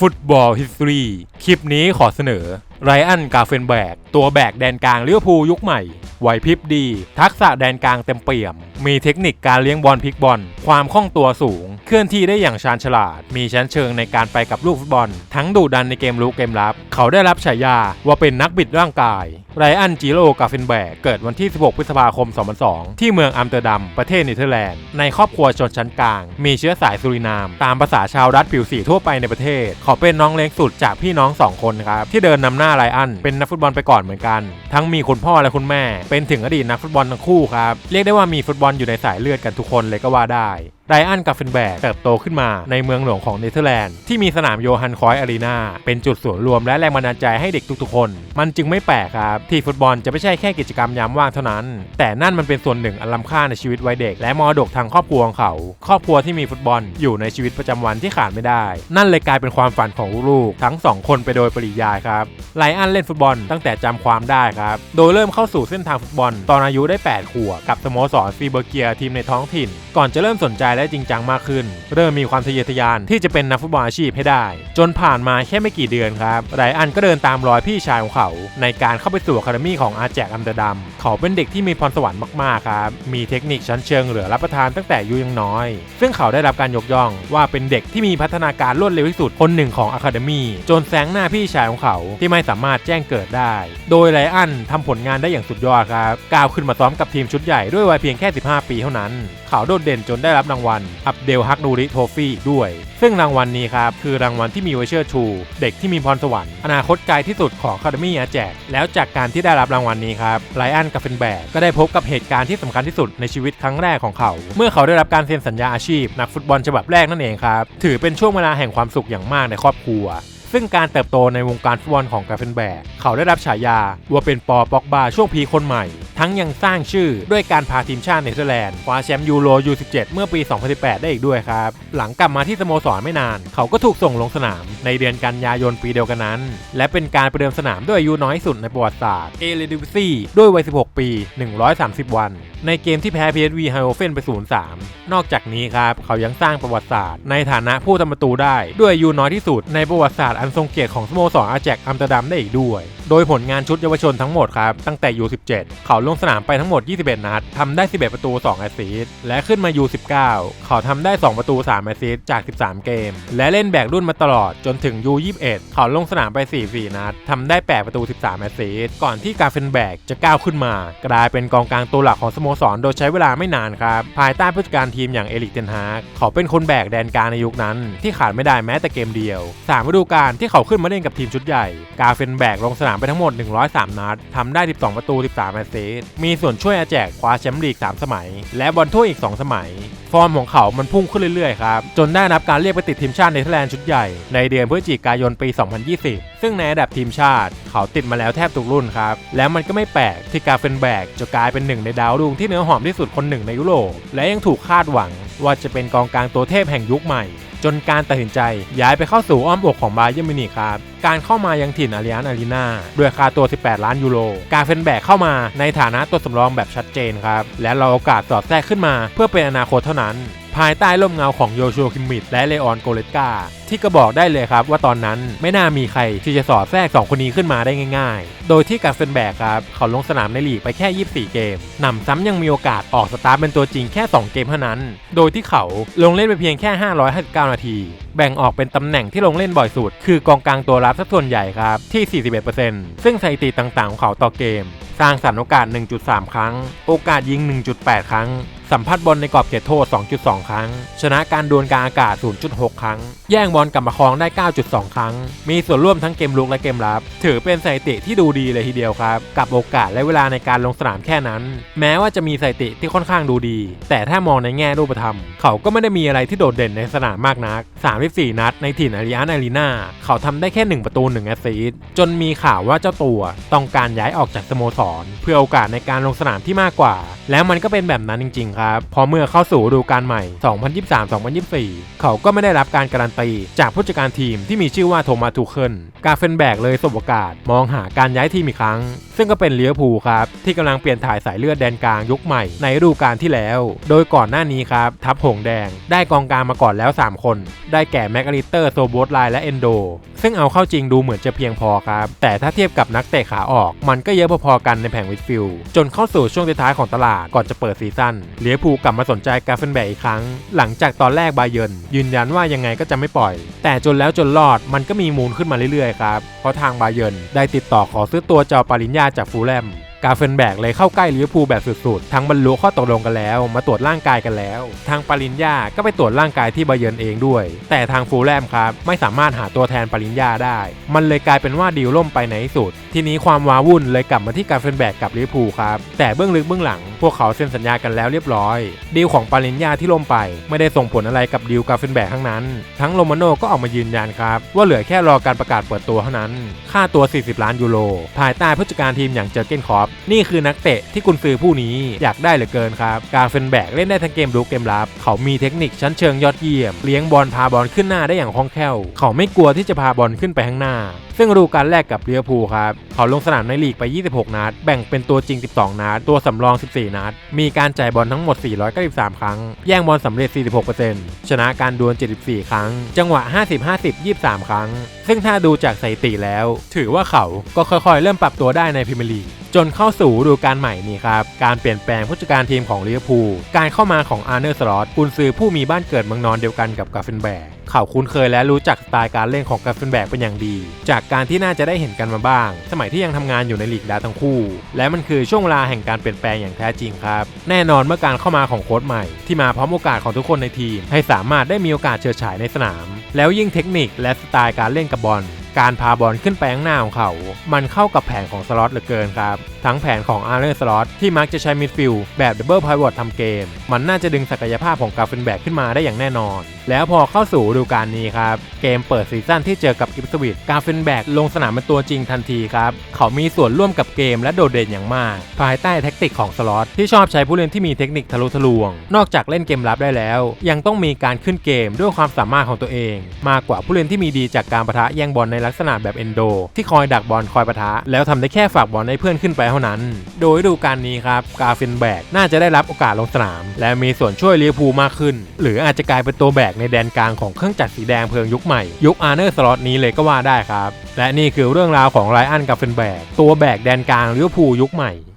ฟุตบอลฮิสตอรีคลิปนี้ขอเสนอ ไรอันกาเฟนแบก ตัวแบกแดนกลางเลิเวอร์พูยุคใหม่ไหวพริบดี ทักษะแดนกลางเต็มเปี่ยม มีเทคนิคการเลี้ยงบอลพลิกบอล ความคล่องตัวสูง เคลื่อนที่ได้อย่างชาญฉลาด มีชั้นเชิงในการไปกับลูกฟุตบอล ทั้งดุดันในเกมลุกเกมรับ เขาได้รับฉายาว่าเป็นนักบิดร่างกาย ไรอันจิโร่กาเฟนแบก เกิดวันที่ 16 พฤษภาคม 2002 ที่เมืองอัมสเตอร์ดัม ประเทศเนเธอร์แลนด์ ในครอบครัวชนชั้นกลาง มีเชื้อสายสุรินาม ตามภาษาชาวรัฐผิวสีทั่วไปในประเทศ เขาเป็นน้องเล็กสุดจากพี่น้องสองคนครับ ที่เดินนำหน้าไรอันเป็นนักฟุตบอลไปก่อนเหมือนกัน ทั้งมีคุณพ่อและคุณแม่ เป็นถึงอดีตนักฟุตบอลทั้งคู่ครับ เรียกได้ว่ามีฟุตบอลอยู่ในสายเลือดกันทุกคนเลยก็ว่าได้ ไดอันกับเฟนแบกเติบโตขึ้นมาในเมืองหลวงของเนเธอร์แลนด์ที่มีสนามโยฮันคอยอารีนาเป็นจุดศูนรวมและแรงบันดาลใจให้เด็กทุกๆคน มันจึงไม่แปลกครับ ที่ฟุตบอลจะไม่ใช่แค่กิจกรรมยามว่างเท่านั้น แต่นั่นมันเป็นส่วนหนึ่งอันล้ำค่าในชีวิตวัยเด็ก และมรดกทางครอบครัวของเขา ครอบครัวที่มีฟุตบอลอยู่ในชีวิตประจำวันที่ขาดไม่ได้ นั่นเลยกลายเป็นความฝันของลูกๆทั้งสองคนไปโดยปริยายครับไลอันเล่นฟุตบอลตั้งแต่จำความได้ครับโดยเริ่มเข้าสู่เส้นทางฟุตบอล ตอนอายุได้ 8 ขวบกับสโมสรฟีเบอร์เกียทีมในท้องถิ่น ก่อนจะเริ่มสนใจและจริงจังมากขึ้น เริ่มมีความทะเยอทะยานที่จะเป็นนักฟุตบอลอาชีพให้ได้ จนผ่านมาแค่ไม่กี่เดือนครับไรอันก็เดินตามรอยพี่ชายของเขา ในการเข้าไปสู่อะคาเดมี่ของอาแจกอัมเตอร์ดัมเขาเป็นเด็กที่มีพรสวรรค์มากๆครับมีเทคนิคชั้นเชิงเหลือรับประทานตั้งแต่อายุยังน้อย ซึ่งเขาได้รับการยกย่องว่าเป็นเด็กที่มีพัฒนาการรวดเร็วที่สุดคนหนึ่งของอะคาเดมี่จนแซงหน้าพี่ชายของเขาที่ไม่สามารถแจ้งเกิดได้ โดยไรอันทำผลงานได้อย่างสุดยอดครับก้าวขึ้นมาซ้อมกับทีมชุดใหญ่ด้วยวัยเพียงแค่ 15 ปีเท่านั้น เขาโดดเด่นจนได้รับรางวัลอับเดลฮักดูริโทฟี่ด้วย ซึ่งรางวัลนี้ครับ คือรางวัลที่มีไว้เชิดชู เด็กที่มีพรสวรรค์อนาคตไกลที่สุดของคาเดมี่อาแจก แล้วจากการที่ได้รับรางวัลนี้ครับไลอันกับเฟนแบกก็ได้พบกับเหตุการณ์ที่สำคัญที่สุดในชีวิตครั้งแรกของเขา เมื่อเขาได้รับการเซ็นสัญญาอาชีพ นักฟุตบอลฉบับแรกนั่นเองครับถือเป็นช่วงเวลาแห่งความสุขอย่างมากในครอบครัว ซึ่งการเติบโตในวงการฟุตบอลของกาเฟนแบกเขาได้รับฉายาว่าเป็นปอป็อกบาช่วงพีคนใหม่ ทั้งยังสร้างชื่อด้วยการพาทีมชาติเนเธอร์แลนด์คว้าแชมป์ยูโร U17 เมื่อปี 2018 ได้อีกด้วยครับ หลังกลับมาที่สโมสรไม่นาน เขาก็ถูกส่งลงสนามในเดือนกันยายนปีเดียวกันนั้น และเป็นการประเดิมสนามด้วยอายุน้อยสุดในประวัติศาสตร์เอเลดิวิซีด้วยวัย 16 ปี 130 วัน ในเกมที่แพ้ PSV ไฮโอเฟนไป 0-3 นอกจากนี้ครับเขายังสร้างประวัติศาสตร์ ในฐานะผู้ทำประตูได้ด้วยอายุน้อยที่สุดในประวัติศาสตร์อันทรงเกียรติของสโมสรอาแจกอัมสเตอร์ดัมได้อีกด้วย โดยผลงานชุดเยาวชนทั้งหมดครับ ตั้งแต่ U17 เขาลงสนามไปทั้งหมด 21 นัดทำได้ 11 ประตู 2 แอสซิสต์และขึ้นมา U19 เขาทำได้ 2 ประตู 3 แอสซิสต์จาก 13 เกม และเล่นแบกรุ่นมาตลอดจนถึง U21 เขาลงสนามไป 4-4 นัดทำได้ 8 ประตู 13 แอสซิสต์ก่อนที่กาเฟนแบกจะก้าวขึ้นมา กลายเป็นกองกลางตัวหลักของสโมสรโดยใช้เวลาไม่นานครับภายใต้ผู้จัดการทีมอย่างเอลิกเทนฮากเขาเป็นคนแบกแดนกลางในยุคนั้น ที่ขาดไม่ได้แม้แต่เกมเดียว3ฤดูกาลที่เขาขึ้นมาเล่นกับทีมชุดใหญ่ กาเฟนแบกลงสนามไปทั้งหมด 103 นัดทำได้ 12 ประตู 13แอสซิสต์มีส่วนช่วยอาแจกคว้าแชมป์ลีก 3 สมัย และบอลถ้วยอีก 2 สมัย ฟอร์มของเขามันพุ่งขึ้นเรื่อยๆครับ จนได้รับการเรียกไปติดทีมชาติเนเธอร์แลนด์ชุดใหญ่ในเดือนพฤศจิกายนปี 2020 ซึ่งในระดับทีมชาติ เขาติดมาแล้วแทบทุกรุ่นครับ แล้วมันก็ไม่แปลกที่กาเฟนแบกจะกลายเป็นหนึ่งในดาวรุ่งที่เนื้อหอมที่สุดคนหนึ่งในยุโรปและยังถูกคาดหวัง ว่าจะเป็นกองกลางตัวเทพแห่งยุคใหม่ จนการตัดสินใจย้ายไปเข้าสู่อ้อมอกของบาเยอร์มิวนิกครับการเข้ามายังถิ่นอาริอันอารีนาด้วยค่าตัว 18 ล้านยูโร กาเฟนแบกเข้ามาในฐานะตัวสำรองแบบชัดเจนครับ และรอโอกาสสอดแทรกขึ้นมาเพื่อเป็นอนาคตเท่านั้น ภายใต้ร่มเงาของโยชัวคิมมิดและเลออนโกเลตกาที่ก็บอกได้เลยครับว่าตอนนั้นไม่น่ามีใครที่จะสอดแทรก 2 คนนี้ขึ้นมาได้ง่าย ๆ โดยที่กาเฟนแบกครับเขาลงสนามในลีกไปแค่ 24 เกมนำซ้ำยังมีโอกาสออกสตาร์ทเป็นตัวจริงแค่ 2 เกมเท่านั้น โดยที่เขาลงเล่นไปเพียงแค่ 559 นาที แบ่งออกเป็นตำแหน่งที่ลงเล่นบ่อยสุดคือกองกลางตัวรับับสักส่วนใหญ่ครับ ที่ 41%ซึ่งสถิติต่างๆของเขาต่อเกม สร้างสรรค์โอกาส 1.3 ครั้ง โอกาสยิง 1.8 ครั้ง สัมผัสบอลในกรอบเขตโทษ 2.2 ครั้ง ชนะการดวลกลางอากาศ 0.6 ครั้ง แย่งบอลกลับมาครองได้ 9.2 ครั้ง มีส่วนร่วมทั้งเกมลุกและเกมรับ ถือเป็นสถิติที่ดูดีเลยทีเดียวครับ กับโอกาสและเวลาในการลงสนามแค่นั้น แม้ว่าจะมีสถิติที่ค่อนข้างดูดี แต่ถ้ามองในแง่รูปธรรม เขาก็ไม่ได้มีอะไรที่โดดเด่นในสนามมากนัก 34 นัดในถิ่นอาริอันอารีนาเขาทำได้แค่ 1 ประตู1แอสซิสต์จนมีข่าวว่าเจ้าตัวต้องการย้ายออกจากสโมสร เพื่อโอกาสในการลงสนามที่มากกว่า แล้วมันก็เป็นแบบนั้นจริงๆครับ พอเมื่อเข้าสู่ฤดูกาลใหม่ 2023-2024 เขาก็ไม่ได้รับการการันตี จากผู้จัดการทีมที่มีชื่อว่าโทมัสทูเคิลกาเฟนแบกเลยสบโอกาส มองหาการย้ายทีมอีกครั้ง ซึ่งก็เป็นเลียวภูครับ ที่กำลังเปลี่ยนถ่ายสายเลือดแดนกลางยุคใหม่ในฤดูกาลที่แล้ว โดยก่อนหน้านี้ครับ ทัพหงแดง ได้กองกลางมาก่อนแล้ว 3 คน ได้แก่แมกกาลิเตอร์โซโบสไลและเอนโด ซึ่งเอาเข้าจริงดูเหมือนจะเพียงพอครับ แต่ถ้าเทียบกับนักเตะขาออก มันก็เยอะพอๆกันในแผงวิดฟิลจนเข้าสู่ช่วงท้ายของตลาดก่อนจะเปิดซีซั่นเลียวภูลกลับมาสนใจกาเฟนแบกอีกครั้ง หลังจากตอนแรกบาเยิร์นยืนยันว่ายังไงก็จะไม่ปล่อย แต่จนแล้วจนรอดมันก็มีมูลขึ้นมาเรื่อยๆครับเพราะทางบาเยิร์นได้ติดต่อขอซื้อตัวเจ้าปาริญญาจากฟูลแลมกาเฟนแบกเลยเข้าใกล้ลิเวอร์พูลแบบสุดๆ ทั้งบรรลุข้อตกลงกันแล้ว มาตรวจร่างกายกันแล้ว ทางปาริญญาก็ไปตรวจร่างกายที่บาเยิร์นเองด้วย แต่ทางฟูลแลมครับไม่สามารถหาตัวแทนปาริญญาได้ มันเลยกลายเป็นว่าดีลล่มไปในที่สุด ทีนี้ความว้าวุ่นเลยกลับมาที่กาเฟนแบกกับลิเวอร์พูลครับ แต่เบื้องลึกเบื้องหลังพวกเขาเซ็นสัญญากันแล้วเรียบร้อย ดีลของปาริญญาที่ล่มไป ไม่ได้ส่งผลอะไรกับดีลกาเฟนแบกทั้งนั้น ทั้งโรมาโนก็ออกมายืนยันครับ ว่าเหลือแค่รอการประกาศเปิดตัวเท่านั้น ค่าตัว 40 ล้านยูโร ภายใต้ผู้จัดการทีมอย่างเจอเกนคอปนี่คือนักเตะที่กุนซือผู้นี้อยากได้เหลือเกินครับกาเฟนแบกเล่นได้ทั้งเกมรุกเกมรับ เขามีเทคนิคชั้นเชิงยอดเยี่ยม เลี้ยงบอลพาบอลขึ้นหน้าได้อย่างคล่องแคล่ว เขาไม่กลัวที่จะพาบอลขึ้นไปข้างหน้า ซึ่งฤดูกาลแรกกับเลียวภูครับ เขาลงสนามในลีกไป 26 นัด แบ่งเป็นตัวจริง 12 นัด ตัวสำรอง 14 นัด มีการจ่ายบอลทั้งหมด 493 ครั้ง แย่งบอลสำเร็จ 46%ชนะการดวล 74 ครั้ง จังหวะ 50-50 23 ครั้ง ซึ่งถ้าดูจากสถิติแล้ว ถือว่าเขาก็ค่อยๆ เริ่มปรับตัวได้ในพรีเมียร์ลีกจนเข้าสู่ฤดูกาลใหม่นี้ครับ การเปลี่ยนแปลงผู้จัดการทีมของลิเวอร์พูล การเข้ามาของอาร์เนอร์สลอตกุนซือผู้มีบ้านเกิดเมืองนอนเดียวกันกับกาเฟนแบก เขาคุ้นเคยและรู้จักสไตล์การเล่นของกาเฟนแบกเป็นอย่างดี จากการที่น่าจะได้เห็นกันมาบ้าง สมัยที่ยังทำงานอยู่ในลีกดาทั้งคู่ และมันคือช่วงเวลาแห่งการเปลี่ยนแปลงอย่างแท้จริงครับ แน่นอนเมื่อการเข้ามาของโค้ชใหม่ ที่มาพร้อมโอกาสของทุกคนในทีม ให้สามารถได้มีโอกาสเฉิดฉายในสนาม แล้วยิ่งเทคนิคและสไตล์การเล่นกับบอล การพาบอลขึ้นไปข้างหน้าของเขา มันเข้ากับแผนของสล็อตเหลือเกินครับ ทั้งแผนของอาร์เรนสล็อตที่มักจะใช้มิดฟิลด์แบบดับเบิลพายวอตทำเกม มันน่าจะดึงศักยภาพของกาเฟนแบกขึ้นมาได้อย่างแน่นอน แล้วพอเข้าสู่ฤดูกาลนี้ครับ เกมเปิดซีซั่นที่เจอกับอิปสวิตกาเฟนแบกลงสนามเป็นตัวจริงทันทีครับ เขามีส่วนร่วมกับเกมและโดดเด่นอย่างมาก ภายใต้แท็กติกของสล็อตที่ชอบใช้ผู้เล่นที่มีเทคนิคทะลุทะลวง นอกจากเล่นเกมรับได้แล้ว ยังต้องมีการขึ้นเกมด้วยความสามารถของตัวเอง มากกว่าผู้เล่นที่มีดีจากการประทะแย่งบอลในลักษณะแบบเอนโด ที่คอยดักบอลคอยปะทะ แล้วทำได้แค่ฝากบอลให้เพื่อนขึ้นไปเท่านั้น โดยดูการนี้ครับกาเฟนแบกน่าจะได้รับโอกาสลงสนาม และมีส่วนช่วยลิเวอร์พูลมากขึ้น หรืออาจจะกลายเป็นตัวแบกในแดนกลางของเครื่องจักรสีแดงเพลิงยุคใหม่ ยุคอาร์เนอร์สล็อตนี้เลยก็ว่าได้ครับและนี่คือเรื่องราวของไรอันกาเฟนแบกตัวแบกแดนกลางลิเวอร์พูลยุคใหม่